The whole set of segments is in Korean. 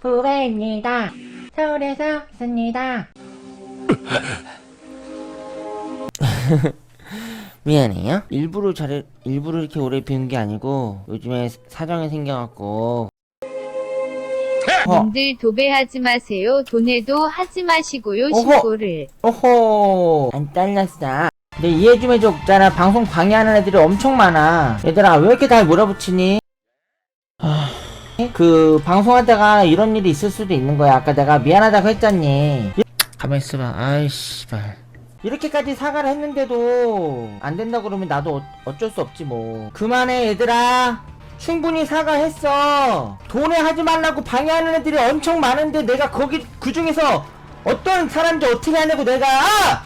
부배입니다. 서울에서 왔습니다. 미안해요. 일부러 잘해, 일부러 이렇게 오래 비운 게 아니고 요즘에 사정이 생겨갖고. 어, 님들 도배하지 마세요. 돈에도 하지 마시고요. 어허. 신고를. 오호, 안 잘렸어. 근데 이해 좀 해줘. 있잖아, 방송 방해하는 애들이 엄청 많아. 얘들아, 왜 이렇게 다 몰아붙이니? 하... 그, 방송하다가 이런 일이 있을 수도 있는 거야. 아까 내가 미안하다고 했잖니. 가만히 있어봐. 아이씨, 발. 이렇게까지 사과를 했는데도 안 된다 그러면 나도 어, 어쩔 수 없지 뭐. 그만해 얘들아. 충분히 사과했어. 돈에 하지 말라고 방해하는 애들이 엄청 많은데 내가 거기 그 중에서 어떤 사람인지 어떻게 하냐고 내가 아!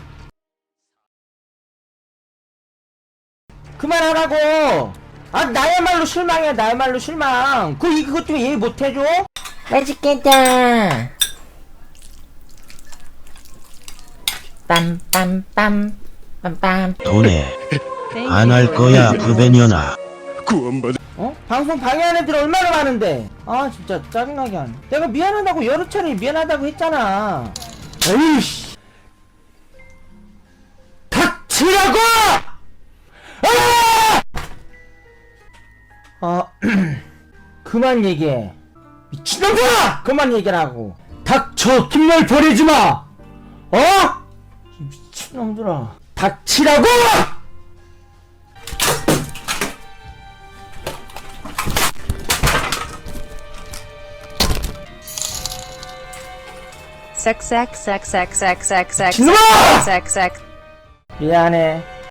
그만하라고. 아 나야말로 실망이야 나야말로 실망. 그 이것 좀 이해 못해줘? 맛있겠다. 빰빰빰 빰빰. 돈에 안 할 거야 부배년아 어? 방송 방해하는 애들 얼마나 많은데 아 진짜 짜증나게 하네 내가 미안하다고 여러 차례 미안하다고 했잖아 에이씨 닥치라고! 아 그만 얘기해. 미친놈들아! 그만 얘기하라고. 닥쳐 김열 버리지 마! 어? 이 미친놈들아. 닥치라고! 싹싹 미안해